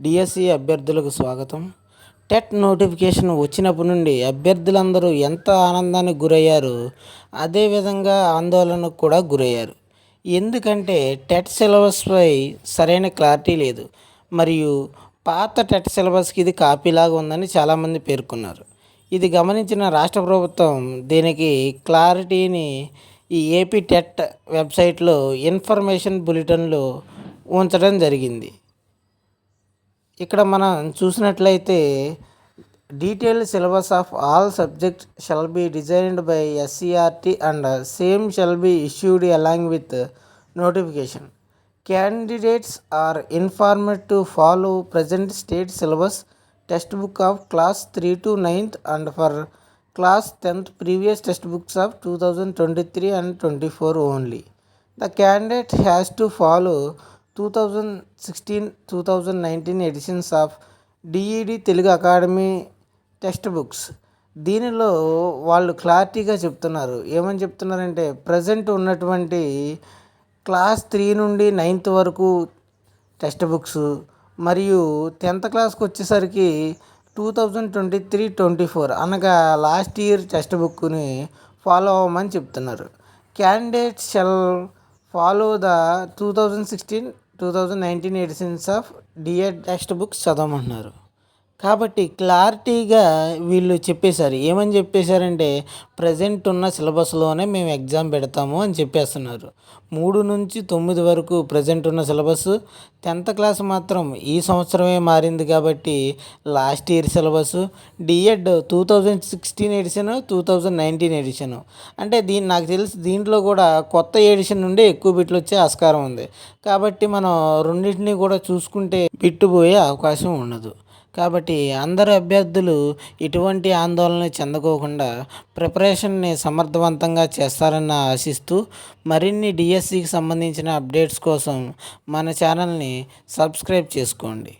DSC అభ్యర్థులకు స్వాగతం. TET notification వచ్చినప్పటి నుండి అభ్యర్థులందరూ ఎంత ఆనందానికి గురయ్యారు అదేవిధంగా ఆందోళనకు కూడా గురయ్యారు. ఎందుకంటే టెట్ సిలబస్పై సరైన క్లారిటీ లేదు. మరియు పాత టెట్ సిలబస్కి ఇది కాపీలాగా ఉందని చాలామంది పేర్కొన్నారు. ఇది గమనించిన రాష్ట్ర ప్రభుత్వం దీనికి క్లారిటీని ఈ ఏపీ టెట్ వెబ్సైట్లో ఇన్ఫర్మేషన్ బులెటిన్లో ఉంచడం జరిగింది. ఇక్కడ మనం చూసినట్లయితే detail syllabus of all subject shall be designed by SCRT and same shall be issued along with notification. Candidates are informed to follow present state syllabus text book of class three to ninth and for class tenth previous text books of two thousand twenty three and twenty four only the candidate has to follow two thousand sixteen two thousand nineteen editions of DEd Telugu academy text books దీనిలో వాళ్ళు క్లారిటీగా చెప్తున్నారు. ఏమని చెప్తున్నారంటే present ఉన్నటువంటి class three నుండి ninth వరకు text books మరియు టెన్త్ క్లాస్కి వచ్చేసరికి two thousand twenty three twenty four అనగా లాస్ట్ ఇయర్ టెక్స్ట్ బుక్ని ఫాలో అవ్వమని చెప్తున్నారు. Candidates shall follow the two thousand sixteen two thousand nineteen editions of DEd text books చదవమంటున్నారు. కాబట్టి క్లారిటీగా వీళ్ళు చెప్పేశారు. ఏమని చెప్పేశారంటే ప్రజెంట్ ఉన్న సిలబస్లోనే మేము ఎగ్జామ్ పెడతాము అని చెప్పేస్తున్నారు. మూడు నుంచి తొమ్మిది వరకు ప్రజెంట్ ఉన్న సిలబస్. టెన్త్ క్లాస్ మాత్రం ఈ సంవత్సరమే మారింది కాబట్టి last year syllabus. DEd two thousand sixteen edition two thousand nineteen edition. అంటే దీని నాకు తెలిసి దీంట్లో కూడా కొత్త ఎడిషన్ నుండి ఎక్కువ బిట్లు వచ్చే ఆస్కారం ఉంది. కాబట్టి మనం రెండింటినీ కూడా చూసుకుంటే బిట్టుపోయే అవకాశం ఉండదు. కాబట్టి అందరు అభ్యర్థులు ఎటువంటి ఆందోళన చెందకోకుండా ప్రిపరేషన్ని సమర్థవంతంగా చేస్తారని ఆశిస్తూ మరిన్ని డిఎస్సికి సంబంధించిన అప్డేట్స్ కోసం మన ఛానల్ని సబ్స్క్రైబ్ చేసుకోండి.